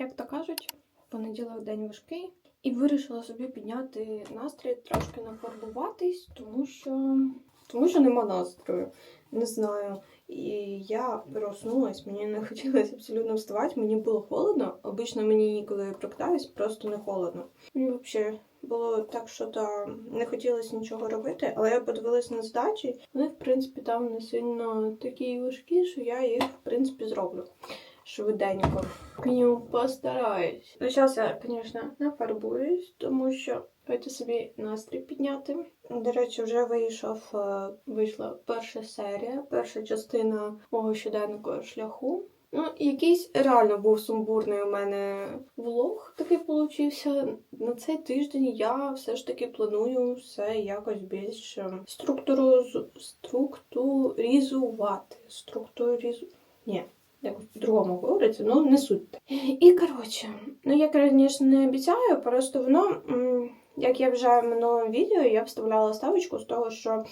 Як то кажуть, понеділок день важкий, і вирішила собі підняти настрій, трошки нафарбуватись, тому що тому що нема настрою. Не знаю. І я проснулась, мені не хотілося абсолютно вставати, мені було холодно. Обично мені, коли я прокидаюсь, просто не холодно. Мені взагалі було так, що то не хотілося нічого робити, але я подивилась на здачі. Вони, в принципі, там не сильно такі важкі, що я їх, в принципі, зроблю швиденько. Мінімум постараюсь. Ну, зараз я, звісно, не фарбуюсь, тому що хочу собі настрій підняти. До речі, вже вийшов, е, вийшла перша серія, перша частина мого щоденного шляху. Ну, якийсь реально був сумбурний у мене влог такий получився. На цей тиждень я все ж таки планую все якось більш е, структуру структуризувати. Структуризу... Ні, якось по-другому говориться, ну не суть. І коротше, ну я, звісно, не обіцяю, просто воно, як я вже в минулому відео, я вставляла ставочку з того, що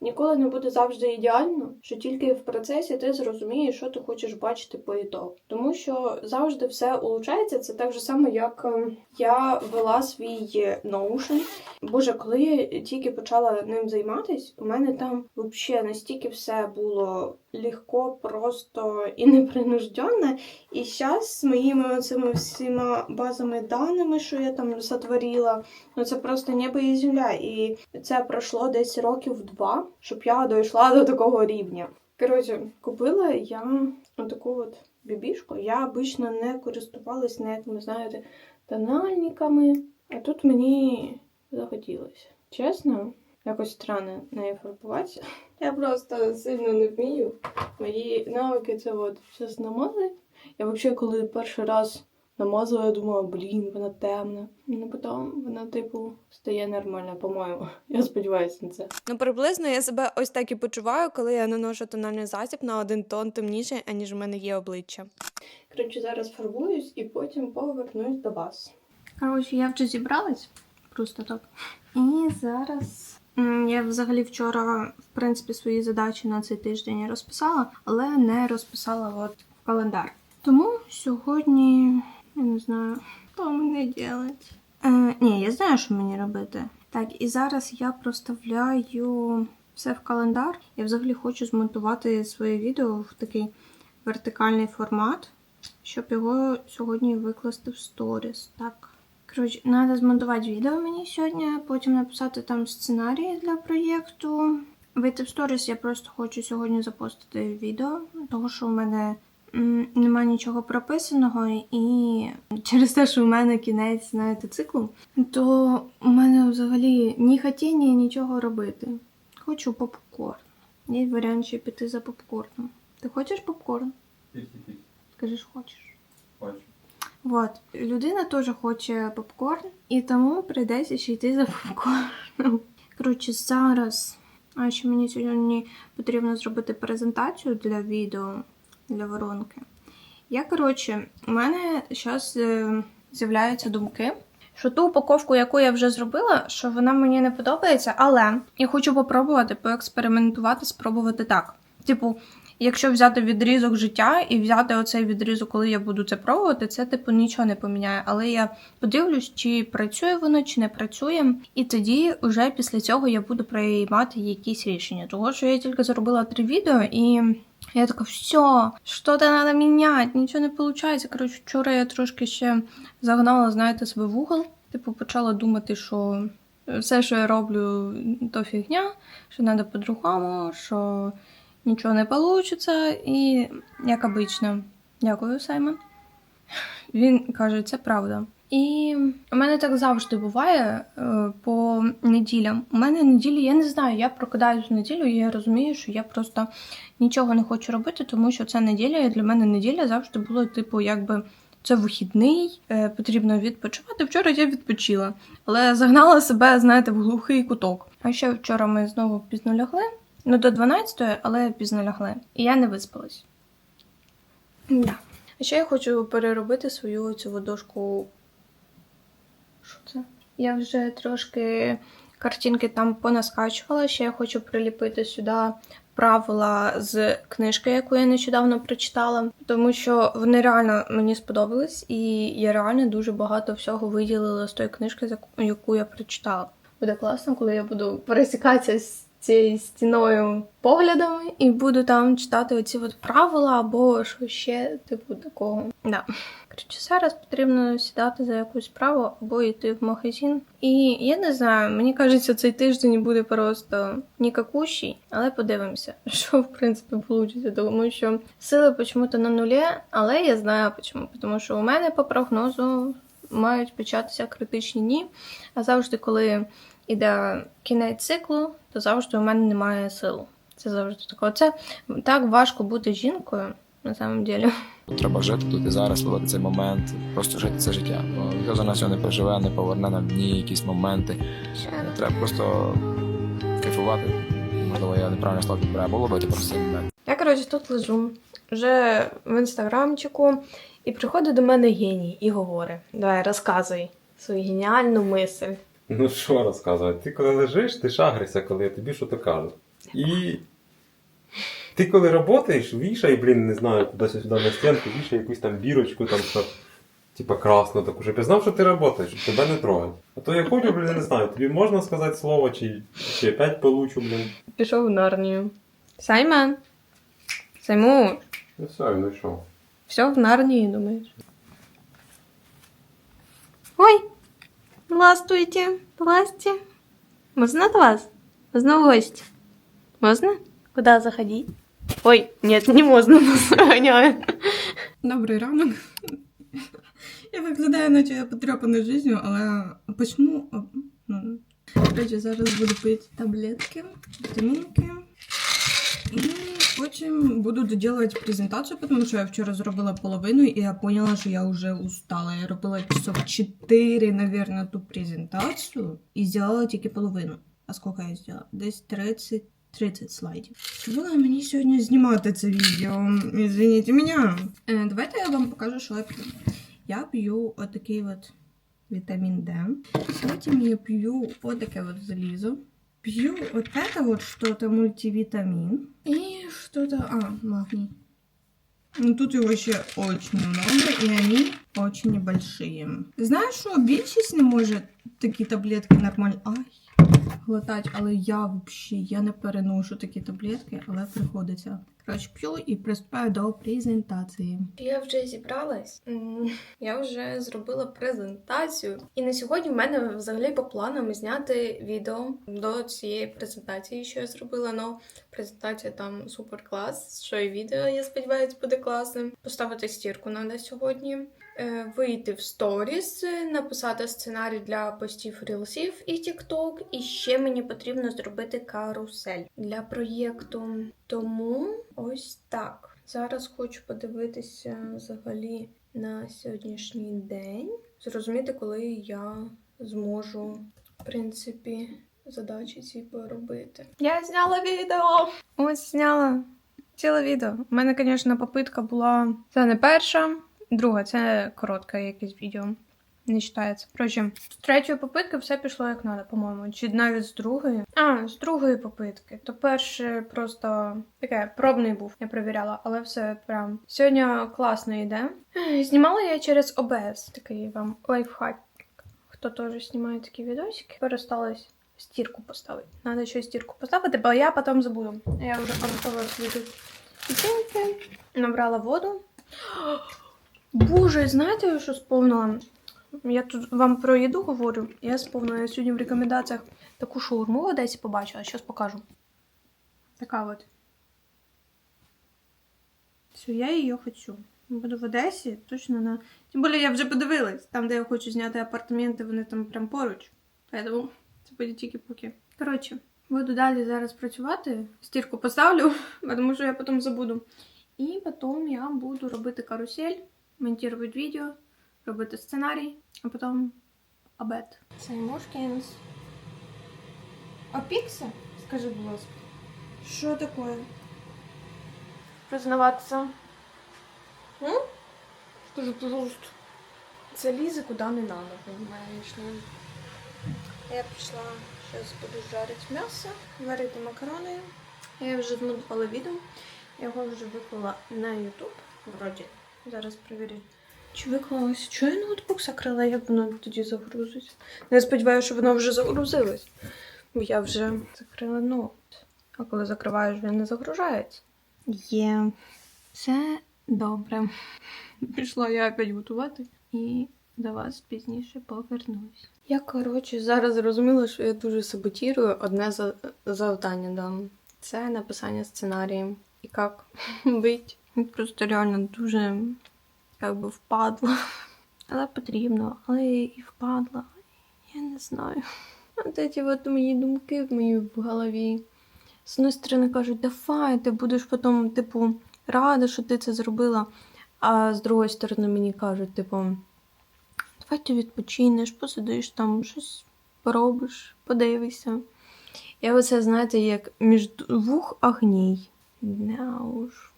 ніколи не буде завжди ідеально, що тільки в процесі ти зрозумієш, що ти хочеш бачити по ітогу. Тому що завжди все улучшається. Це так же само, як е, я вела свій Notion. Боже, коли я тільки почала ним займатись, у мене там взагалі настільки все було легко, просто і непринужденне. І зараз з моїми цими всіма базами даними, що я там сотворила, ну це просто небо і земля. І це пройшло десь років два, щоб я дійшла до такого рівня. Коротше, купила я таку от бібішку. Я обично не користувалась ніякими, знаєте, тональниками, а тут мені захотілося. Чесно, якось странно нею фарбуватися. Я просто сильно не вмію. Мої навики це от щось намазати. Я взагалі, коли перший раз намазала, я думала, блін, вона темна. Ну потім вона, типу, стає нормально, по-моєму. Я сподіваюся на це. Ну, приблизно я себе ось так і почуваю, коли я наношу тональний засіб на один тон темніший, аніж в мене є обличчя. Коротше, зараз фарбуюсь і потім повернусь до вас. Коротше, я вже зібралась. Просто так. І зараз. Я взагалі вчора, в принципі, свої задачі на цей тиждень розписала, але не розписала от в календар. Тому сьогодні я не знаю, що мені робити. Е, ні, я знаю, що мені робити. Так, і зараз я проставляю все в календар. Я взагалі хочу змонтувати своє відео в такий вертикальний формат, щоб його сьогодні викласти в сторіс. Так. Коротше, треба змонтувати відео мені сьогодні, потім написати там сценарії для проєкту. Вийти в сторіс я просто хочу сьогодні запостити відео, тому що у мене немає нічого прописаного, і через те, що у мене кінець знаєте, циклу, то у мене взагалі ні хотіння, нічого робити. Хочу попкорн. Є варіант ще піти за попкорном. Ти хочеш попкорн? Скажи, хочеш. Хочу. Вот. Людина теж хоче попкорн, і тому прийдеться ще йти за попкорном. Коротше, зараз. А ще мені сьогодні потрібно зробити презентацію для відео для воронки. Я, коротше, у мене зараз з'являються думки, що ту упаковку, яку я вже зробила, що вона мені не подобається, але я хочу попробувати поекспериментувати, спробувати так. Типу, якщо взяти відрізок життя і взяти оцей відрізок, коли я буду це пробувати, це типу нічого не поміняє. Але я подивлюсь, чи працює воно, чи не працює, і тоді вже після цього я буду приймати якісь рішення. Того що я тільки зробила три відео і. Я така, все, що то треба міняти, нічого не виходить. Коротше, вчора я трошки ще загнала, знаєте, себе в угол. Типу, почала думати, що все, що я роблю, то фігня, що треба по-другому, що нічого не вийде. І як обично, дякую, Саймон. Він каже, це правда. І у мене так завжди буває е, по неділям. У мене неділі, я не знаю, я прокидаюсь в неділю, і я розумію, що я просто нічого не хочу робити, тому що це неділя, і для мене неділя завжди було, типу, якби. Це вихідний, е, потрібно відпочивати. Вчора я відпочила, але загнала себе, знаєте, в глухий куток. А ще вчора ми знову пізно лягли. Ну, до 12-ї, але пізно лягли. І я не виспалась. Да. А ще я хочу переробити свою цю ладошку. Що це? Я вже трошки картинки там понаскачувала. Ще я хочу приліпити сюди правила з книжки, яку я нещодавно прочитала, тому що вони реально мені сподобались, і я реально дуже багато всього виділила з тої книжки, яку я прочитала. Буде класно, коли я буду пересікатися з цією стіною поглядами і буду там читати оці от правила або що ще типу такого. Да. Коротше, зараз потрібно сідати за якусь справу або йти в магазин. І я не знаю, мені кажеться, цей тиждень буде просто нікакущий, але подивимося, що в принципі вийде, тому що сили почему-то на нулі, але я знаю чому. Тому що у мене по прогнозу мають початися критичні дні, а завжди, коли іде кінець циклу, то завжди у мене немає сил. Це завжди таке. Це так важко бути жінкою, на самом деле. Треба жити тут і зараз, ловити цей момент, просто жити це життя. Бо ніхто за нас його не переживе, не поверне нам дні, якісь моменти. Треба просто кайфувати. Можливо, я неправильно слово підбираю, або ловити просто цей момент. Я, коротше, тут лежу вже в інстаграмчику, і приходить до мене геній і говорить: давай, розказуй свою геніальну мисль. Ну що розказувати? Ти коли лежиш, ти шагришся, коли я тобі що то кажу. І ти коли працюєш, вішай, блін, не знаю, куди-сюди на стінку, вішай якусь там бірочку, там що, типа красну таку, щоб я знав, що ти працюєш, щоб тебе не трогати. А то я хочу, блін, не знаю, тобі можна сказати слово, чи, чи опять получу, блін. Пішов в Нарнію. Саймон. Сайму, Ну все, ну і що? все в Нарнії, думаєш? Ой! Здравствуйте, здрасте. Можно от вас? Можно в гости? Можно? Куда заходить? Ой, нет, не можно, нас гоняют. Добрий ранок. Я виглядаю, наче я потряпана життю, але почну. о, Ну, коротше, зараз буду пити таблетки, вітамінки. І потім буду доделувати презентацію, тому що я вчора зробила половину, і я поняла, що я вже устала. Я робила часов 4, наверное, ту презентацію і зробила тільки половину. А скільки я зробила? Десь 30 30 слайдів. Було мені сьогодні знімати це відео. Извините мене. Е, давайте я вам покажу, що я п'ю. Я п'ю отакий от вітамін Д. Потім я п'ю отаке от залізо. Пью вот это вот что-то мультивитамин. И что-то... А, магний. Ну, тут его еще очень много, и они очень небольшие. Знаєш, що більшість не може такі таблетки нормально. Ай, глотать, але я вообще я не переношу такі таблетки, але приходиться. Коротше, п'ю і приступаю до презентації. Я вже зібралась. Я вже зробила презентацію. І на сьогодні в мене взагалі по планам зняти відео до цієї презентації, що я зробила. Ну, презентація там супер клас. Що і відео, я сподіваюся, буде класним. Поставити стірку треба сьогодні. Е, Вийти в сторіс, написати сценарій для постів рілсів і TikTok. І ще мені потрібно зробити карусель для проєкту. Тому ось так. Зараз хочу подивитися взагалі на сьогоднішній день. Зрозуміти, коли я зможу, в принципі, задачі ці поробити. Я зняла відео! Ось зняла ціле відео. У мене, звісно, попитка була. Це не перша, друга, це коротке якесь відео. Не читається. Коротше, з третьої попитки все пішло як треба, по-моєму. Чи навіть з другої. А, з другої попитки. То перше просто таке пробний був, я перевіряла, але все прям сьогодні класно йде. Знімала я через OBS, такий вам лайфхак. Хто теж знімає такі відосики, пересталось стірку поставити. Надо ще стірку поставити, бо я потім забуду. Я вже приготувала свої тут набрала воду. Боже, знаєте, що сповнила? Я тут вам про їду говорю. Я сповнила я сьогодні в рекомендаціях таку шаурму в Одесі побачила, зараз покажу. Така от. Все, я її хочу. Буду в Одесі, точно на. Тим більше я вже подивилась. Там, де я хочу зняти апартаменти, вони там прям поруч. Поэтому це буде тільки поки. Коротше, буду далі зараз працювати. Стірку поставлю, тому що я потім забуду. І потім я буду робити карусель, монтувати відео, робити сценарій, а потім обед. Це Мошкінс. Опікся? Скажи, будь ласка. Що таке? Признаватися. М? Скажи, пожалуйста. Це лізе куди не надо, понимаєш? Ну. Я прийшла, зараз буду жарити м'ясо, варити макарони Я вже змонтувала відео, я його вже виклала на YouTube. Вроді. Зараз перевірю. Чи виклалось? Чого я ноутбук закрила, як воно тоді загрузиться? Я сподіваюся, що воно вже загрузилось. Бо я вже закрила ноут. А коли закриваєш, він не загружається. Є. Все добре. Пішла я опять готувати і до вас пізніше повернусь. Я, коротше, зараз зрозуміла, що я дуже саботірую одне за- завдання дам. Це написання сценарію. І як бить. Просто реально дуже як би впадла. Але потрібно, але і впадла. Я не знаю. От ці от мої думки в моїй в голові. З одної сторони кажуть, давай, ти будеш потім, типу, рада, що ти це зробила. А з другої сторони мені кажуть, типу, давай ти відпочинеш, посидиш там, щось поробиш, подивишся. Я оце, знаєте, як між двох огней. Да уж.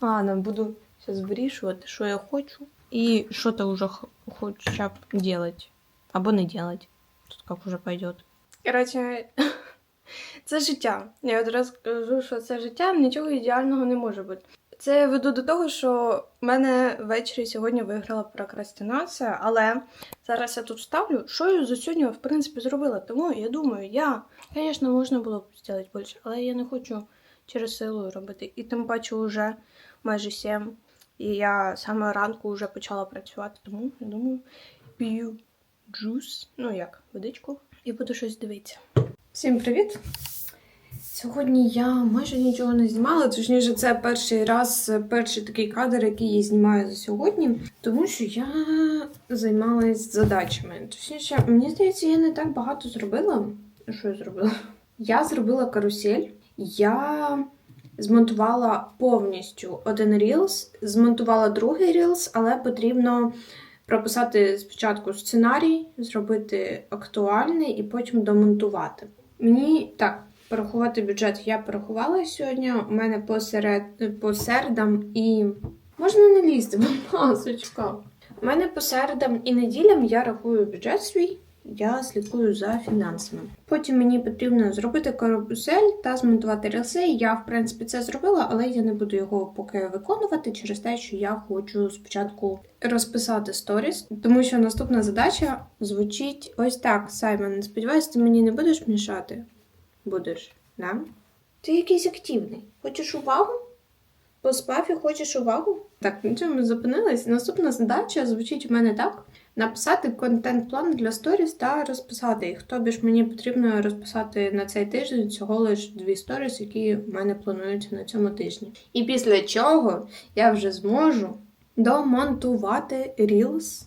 Ладно, буду зараз вирішувати, що я хочу. І що ти вже хоча б делать. Або не делать. Тут як уже пойдет. Коротше, це життя. Я одразу кажу, що це життя, нічого ідеального не може бути. Це я веду до того, що в мене ввечері сьогодні виграла прокрастинація, але зараз я тут ставлю, що я за сьогодні, в принципі, зробила. Тому я думаю, я, звісно, можна було б зробити більше, але я не хочу через силу робити. І тим паче вже майже сім. І я саме ранку вже почала працювати, тому я думаю, п'ю джус, ну як, водичку, і буду щось дивитися. Всім привіт! Сьогодні я майже нічого не знімала, точніше, це перший раз, перший такий кадр, який я знімаю за сьогодні, тому що я займалась задачами. Точніше, мені здається, я не так багато зробила. Що я зробила? Я зробила карусель, я змонтувала повністю один Reels, змонтувала другий Reels, але потрібно прописати спочатку сценарій, зробити актуальний і потім домонтувати. Мені так, порахувати бюджет я порахувала сьогодні. У мене посеред, по середам і. Можна не лізти, будь ласочка. У мене по середам і неділям я рахую бюджет свій, я слідкую за фінансами. Потім мені потрібно зробити карусель та змонтувати рілси. Я, в принципі, це зробила, але я не буду його поки виконувати через те, що я хочу спочатку розписати сторіс, тому що наступна задача звучить ось так. Саймон, сподіваюся, ти мені не будеш мішати? Будеш, да? Ти якийсь активний. Хочеш увагу? Поспав і хочеш увагу? Так, на ми зупинились? Наступна задача звучить у мене так: написати контент-план для сторіс та розписати їх. Тобі ж мені потрібно розписати на цей тиждень всього лише дві сторіс, які в мене плануються на цьому тижні. І після чого я вже зможу домонтувати Reels.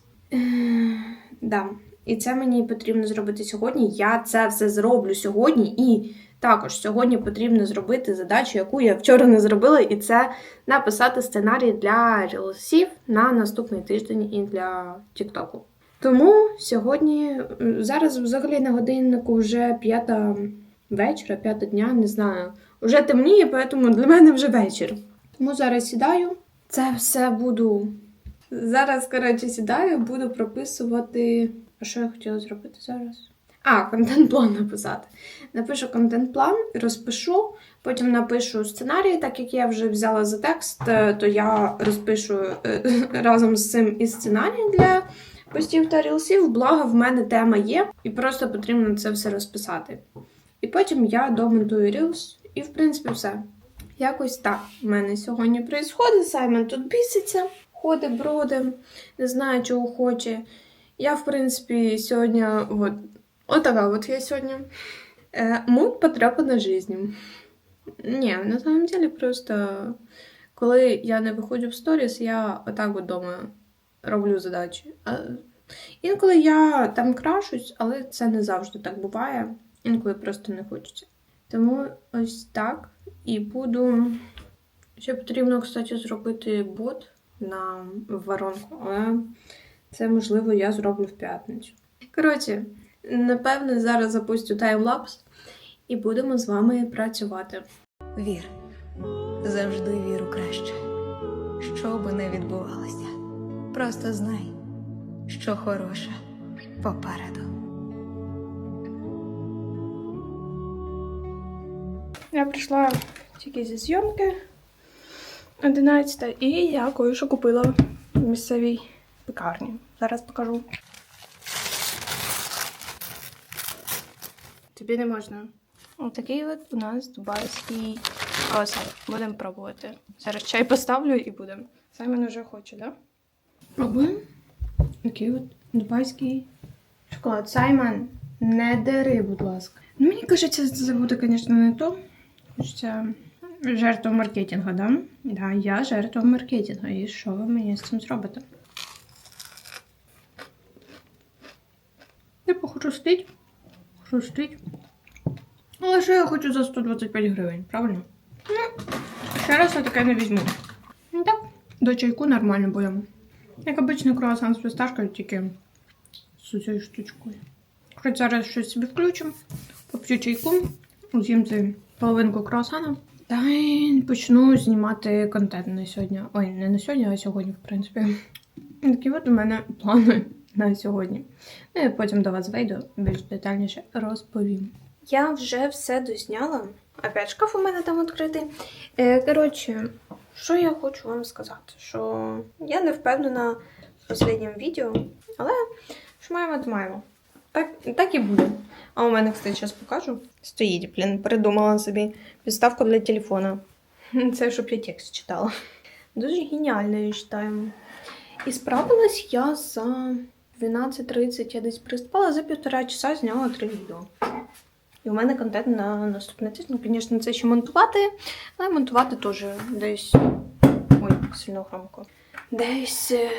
Да. І це мені потрібно зробити сьогодні. Я це все зроблю сьогодні. І також сьогодні потрібно зробити задачу, яку я вчора не зробила, і це написати сценарій для рілсів на наступний тиждень і для Тіктоку. Тому сьогодні, зараз взагалі на годиннику вже п'ята вечора, п'ята дня, не знаю. Уже темніє, тому для мене вже вечір. Тому зараз сідаю. Це все буду. Зараз, коротше, сідаю, буду прописувати. А що я хотіла зробити зараз? А, контент-план написати. Напишу контент-план, розпишу, потім напишу сценарій, так як я вже взяла за текст, е, то я розпишу е, разом з цим і сценарій для постів та рілсів. Благо, в мене тема є, і просто потрібно це все розписати. І потім я домонтую рілс, і в принципі все. Якось так в мене сьогодні відбувається. Саймон тут біситься, ходить, броди, не знаю, чого хоче. Я, в принципі, сьогодні от, отака от я сьогодні. Е, мут потрапила жизнь. Ні, на самом деле просто коли я не виходжу в сторіс, я отак от дома роблю задачі. А, інколи я там крашусь, але це не завжди так буває. Інколи просто не хочеться. Тому ось так. І буду. Ще потрібно, кстати, зробити бот на воронку, але це можливо я зроблю в п'ятницю. Коротше, напевне, зараз запустю таймлапс і будемо з вами працювати. Вір, завжди вір у краще. Що би не відбувалося, просто знай, що хороше попереду. Я прийшла тільки зі зйомки 11 і я кое-що купила в місцевій пекарні. Зараз покажу. Тобі не можна. Отакий от у нас дубайський круасан. Будемо пробувати. Зараз чай поставлю і будемо. Саймон вже хоче, так? Да? Пробуємо. Такий от дубайський шоколад. Саймон, не дери, будь ласка. Ну, мені кажеться, це буде, звісно, не то. Хочеться жертва маркетингу, да? Да, я жертва маркетингу. І що ви мені з цим зробите? Типу, хрустить. Хрустить. Але що я хочу за 125 гривень, правильно? Ну, ще раз я таке не візьму. Ну так, до чайку нормально буде. Як обичний круасан з фісташкою, тільки з цією штучкою. Хоч зараз щось собі включимо, поп'ю чайку, з'їм цю половинку круасана. Та почну знімати контент на сьогодні. Ой, не на сьогодні, а сьогодні, в принципі. Такі от у мене плани на сьогодні. Ну і потім до вас вийду, більш детальніше розповім. Я вже все дозняла. Опять шкаф у мене там відкритий. Е, коротше, що я хочу вам сказати? Що я не впевнена в останньому відео, але що маємо, то маємо. Так, так і буде. А у мене, кстати, зараз покажу. Стоїть, блін, придумала собі підставку для телефона. Це щоб я текст читала. Дуже геніально, я вважаю. І справилась я за 12.30, я десь приспала, за півтора часа зняла три відео. І у мене контент на наступний тиждень. Звісно, це ще монтувати, але монтувати теж десь. Ой, сильно громко. Десь е,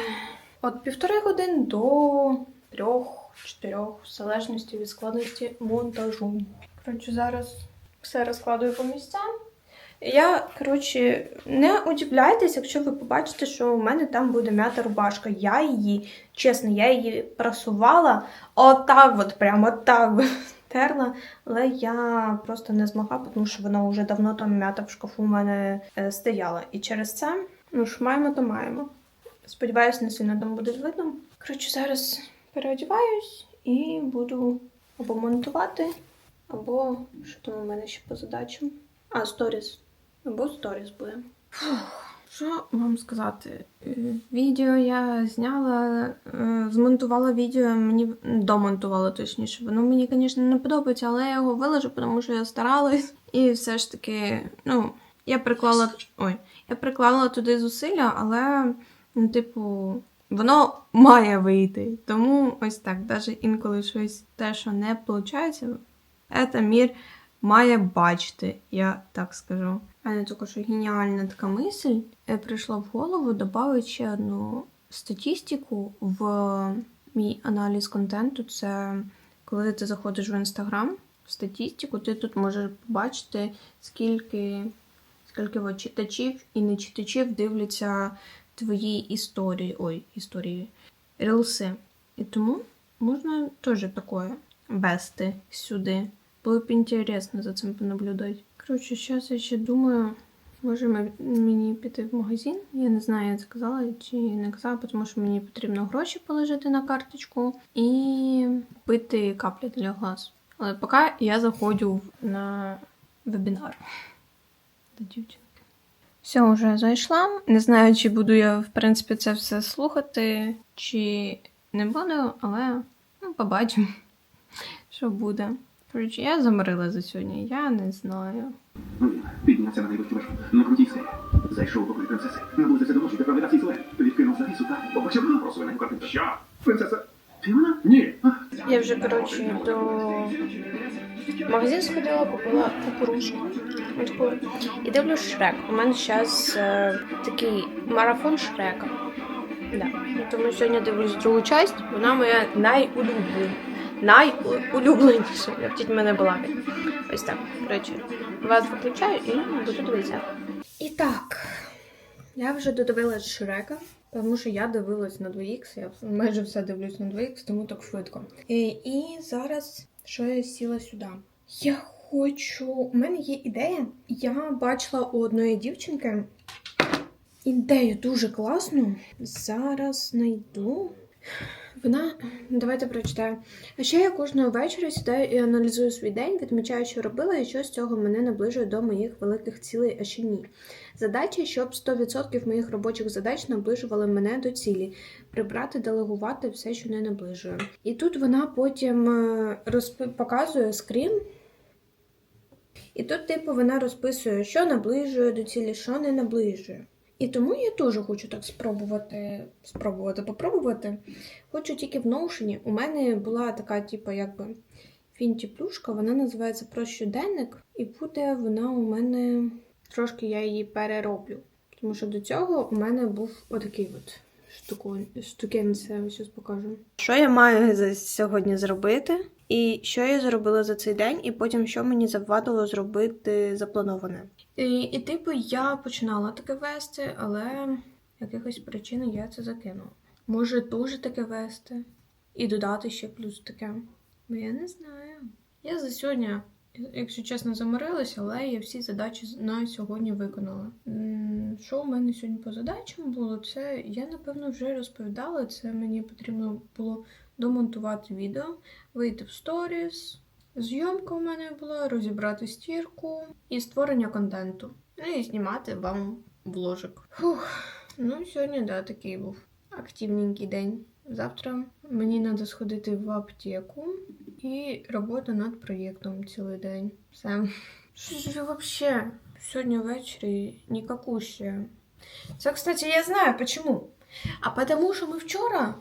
від півтори години до трьох-чотирьох, в залежності від складності монтажу. Коротше, зараз все розкладую по місцям. Я, коротше, не удивляйтесь, якщо ви побачите, що у мене там буде м'ята рубашка. Я її, чесно, я її прасувала отак, от прямо так терла, але я просто не змогла, тому що вона вже давно там м'ята в шкафу у мене е, стояла. І через це, ну що маємо, то маємо. Сподіваюсь, не сильно там буде видно. Коротше, зараз переодіваюсь і буду або монтувати, або що там у мене ще по задачам. А, сторіс. Або сторіс буде. Що вам сказати? Відео я зняла, е, змонтувала відео, мені домонтувала точніше. Воно мені, звісно, не подобається, але я його виложу, тому що я старалась. І все ж таки, ну, я приклала. Ой, я приклала туди зусилля, але, ну, типу, воно має вийти. Тому ось так, навіть інколи щось те, що не виходить, це мір має бачити, я так скажу. А не тільки що геніальна така мисль е, прийшла в голову додати ще одну статистику в мій аналіз контенту. Це коли ти заходиш в інстаграм, в статистику, ти тут можеш побачити, скільки, скільки от читачів і не читачів дивляться твої історії. Ой, історії, рілси. І тому можна теж таке вести сюди. Було б інтересно за цим понаблюдати. Коротше, зараз я ще думаю, може мені піти в магазин. Я не знаю, я це казала чи не казала, тому що мені потрібно гроші положити на карточку і купити каплі для глаз. Але поки я заходжу на вебінар до дівчинки. Все, вже зайшла. Не знаю, чи буду я, в принципі, це все слухати, чи не буду, але ну, побачимо, що буде. Коротше, я заморила за сьогодні, я не знаю. Ну, піднявся на найвищу вершину. На крутій скелі. Зайшов покої принцеси. Наблизився до ночі, де провідав свій силует. Відкинув завісу та побачив вона розвинену картинку. Що? Принцеса? Ти вона? Ні. Я вже, коротше, до магазин сходила, купила кукурузку. Таку. І дивлюсь Шрек. У мене зараз е, такий марафон Шрека. Да. Тому сьогодні дивлюсь другу часть, вона моя найулюбленіша. Найулюбленіша. Як тіть мене була. Ось так. Коротше, вас виключаю і буду дивитися. І так, я вже додивилась Шрека, тому що я дивилась на 2х, я майже все дивлюсь на 2х, тому так швидко. І, і зараз що я сіла сюди. Я хочу. У мене є ідея. Я бачила у одної дівчинки ідею дуже класну. Зараз знайду. Вона, давайте прочитаю. А ще я кожного вечора сідаю і аналізую свій день, відмічаю, що робила, і що з цього мене наближує до моїх великих цілей, а що ні. Задача, щоб 100% моїх робочих задач наближували мене до цілі, прибрати, делегувати все, що не наближує. І тут вона потім е, розп... показує скрін. І тут, типу, вона розписує, що наближує до цілі, що не наближує. І тому я теж хочу так спробувати, спробувати, попробувати. Хочу тільки в Notion. У мене була така, типу, якби фінті-плюшка, вона називається про щоденник, і буде вона у мене трошки я її перероблю. Тому що до цього у мене був отакий от штуку, штукенця, зараз покажу. Що я маю за сьогодні зробити? І що я зробила за цей день, і потім що мені завадило зробити заплановане. І, і типу, я починала таке вести, але якихось причин я це закинула. Може дуже таке вести і додати ще плюс таке. Бо я не знаю. Я за сьогодні, якщо чесно, заморилася, але я всі задачі на сьогодні виконала. Що у мене сьогодні по задачам було? Це я напевно вже розповідала. Це мені потрібно було домонтувати відео, вийти в сторіс. Зйомка у мене була, розібрати стірку і створення контенту. Ну і знімати вам вложик. Фух, ну сьогодні, да, такий був активненький день. Завтра мені треба сходити в аптеку і робота над проєктом цілий день. Все. Що ж вообще сьогодні ввечері нікакуще. Це, кстати, я знаю почему. А потому що ми вчора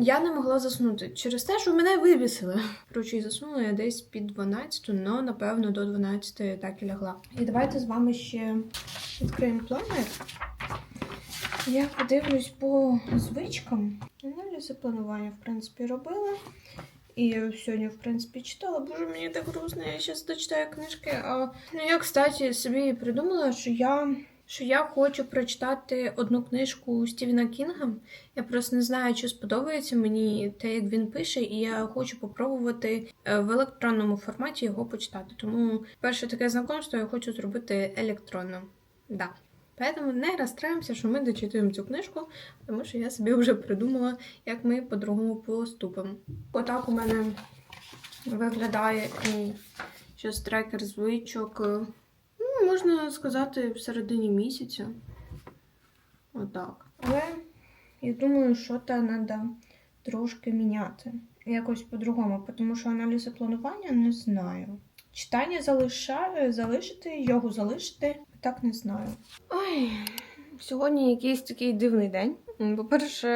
я не могла заснути через те, що мене вивісили. Коротше, і заснула я десь під 12, але напевно до 12 так і лягла. І давайте з вами ще відкриємо планер. Я подивлюсь по звичкам. Аналізи планування, в принципі, робила. І сьогодні, в принципі, читала. Боже, мені так грустно, я зараз дочитаю книжки. А ну, я, кстати, собі придумала, що я, що я хочу прочитати одну книжку Стівена Кінга. Я просто не знаю, чи сподобається мені те, як він пише, і я хочу попробувати е, в електронному форматі його почитати. Тому перше таке знакомство я хочу зробити електронно. Да. Поэтому не розстраємося, що ми дочитуємо цю книжку, тому що я собі вже придумала, як ми по-другому поступимо. Отак у мене виглядає і щось трекер звичок. Ну, можна сказати, в середині місяця. Отак. Але я думаю, що то треба трошки міняти. Якось по-другому, тому що аналізи планування не знаю. Читання залишаю, залишити, йогу залишити, так не знаю. Ой, сьогодні якийсь такий дивний день. По-перше,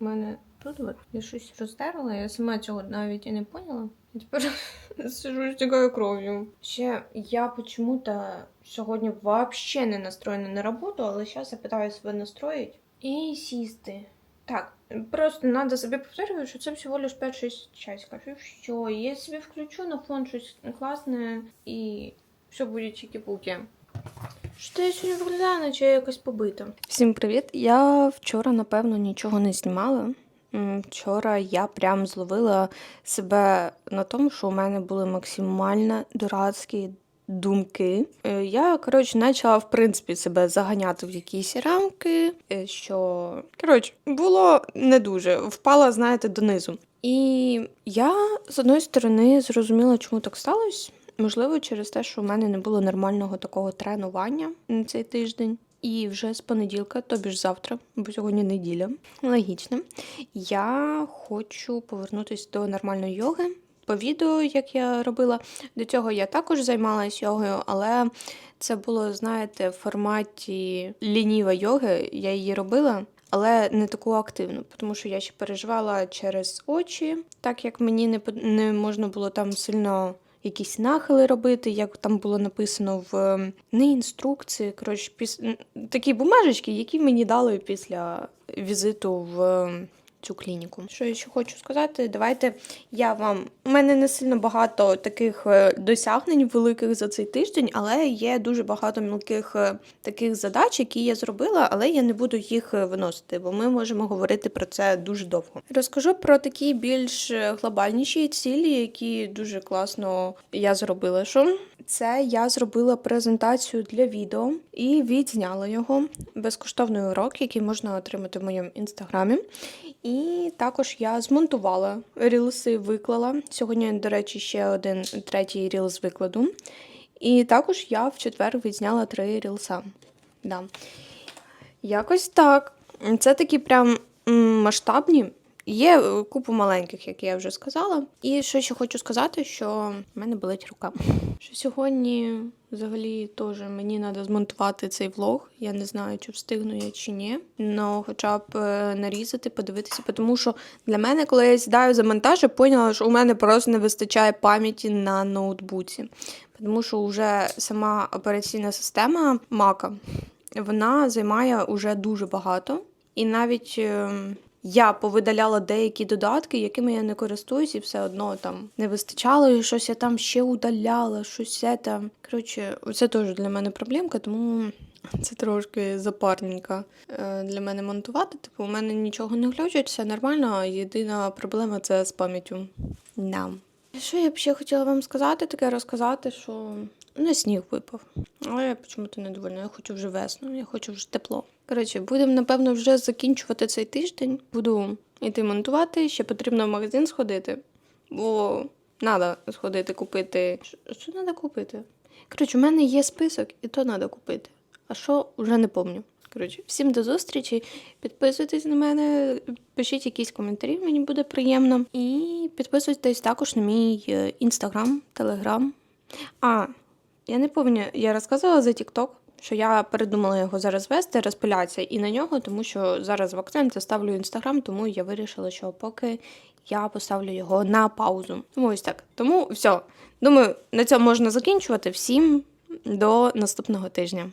в мене тут от я щось роздерла, я сама цього навіть і не поняла. І тепер сижу стікаю кров'ю. Ще я почему-то сьогодні взагалі не настроєна на роботу, але зараз я питаю себе настроїть і сісти. Так, просто треба собі повторювати, що це всього лиш 5-6 часиків. І все. Я собі включу на фон щось класне і все буде чики-пуки. Що я сьогодні виглядаю, наче я якось побита. Всім привіт! Я вчора, напевно, нічого не знімала. Вчора я прям зловила себе на тому, що у мене були максимально дурацькі думки. Е, Я, коротше, почала, в принципі, себе заганяти в якісь рамки, е, що, коротше, було не дуже. Впала, знаєте, донизу. І я, з одної сторони, зрозуміла, чому так сталося. Можливо, через те, що у мене не було нормального такого тренування на цей тиждень. І вже з понеділка, тобі ж завтра, бо сьогодні неділя, логічно. Я хочу повернутися до нормальної йоги. По відео, як я робила, до цього я також займалась йогою, але це було, знаєте, в форматі лініва йоги. Я її робила, але не таку активну, тому що я ще переживала через очі, так як мені не, не можна було там сильно якісь нахили робити, як там було написано в ем, не інструкції. Коротше, піс... такі бумажечки, які мені дали після візиту в ем, цю клініку. Що я ще хочу сказати? Давайте я вам. У мене не сильно багато таких е, досягнень великих за цей тиждень, але є дуже багато мілких е, таких задач, які я зробила, але я не буду їх е, виносити, бо ми можемо говорити про це дуже довго. Розкажу про такі більш глобальніші цілі, які дуже класно я зробила. Що це я зробила презентацію для відео і відзняла його безкоштовний урок, який можна отримати в моєму інстаграмі. І також я змонтувала рілси, виклала. Сьогодні, до речі, ще один третій рілс викладу. І також я в четвер відзняла три рілса. Да. Якось так. Це такі прям масштабні. Є е, купу маленьких, як я вже сказала. І що ще хочу сказати, що в мене болить рука. Що сьогодні взагалі теж мені треба змонтувати цей влог. Я не знаю, чи встигну я чи ні. Ну, хоча б е, нарізати, подивитися, тому що для мене, коли я сідаю за монтаж, я поняла, що у мене просто не вистачає пам'яті на ноутбуці. Тому що вже сама операційна система Мака вона займає уже дуже багато. І навіть е, я повидаляла деякі додатки, якими я не користуюсь, і все одно там не вистачало, і щось я там ще удаляла, щось там. Коротше, це теж для мене проблемка, тому це трошки запарненько е, для мене монтувати. Типу, у мене нічого не глючить, все нормально. Єдина проблема це з пам'яттю. Да. Що я б ще хотіла вам сказати, таке розказати, що не сніг випав. Але я чому-то недовольна. Я хочу вже весну, я хочу вже тепло. Коротше, будемо, напевно, вже закінчувати цей тиждень. Буду йти монтувати, ще потрібно в магазин сходити, бо треба сходити купити. Що- треба купити? Коротше, у мене є список, і то треба купити. А що вже не пам'ятаю. Коротше, всім до зустрічі. Підписуйтесь на мене, пишіть якісь коментарі, мені буде приємно. І підписуйтесь також на мій е, інстаграм, телеграм. А, я не пам'ятаю, я розказувала за TikTok, що я передумала його зараз вести, розпилятися і на нього, тому що зараз в акцент ставлю інстаграм, тому я вирішила, що поки я поставлю його на паузу. Тому ось так. Тому все. Думаю, на цьому можна закінчувати. Всім до наступного тижня.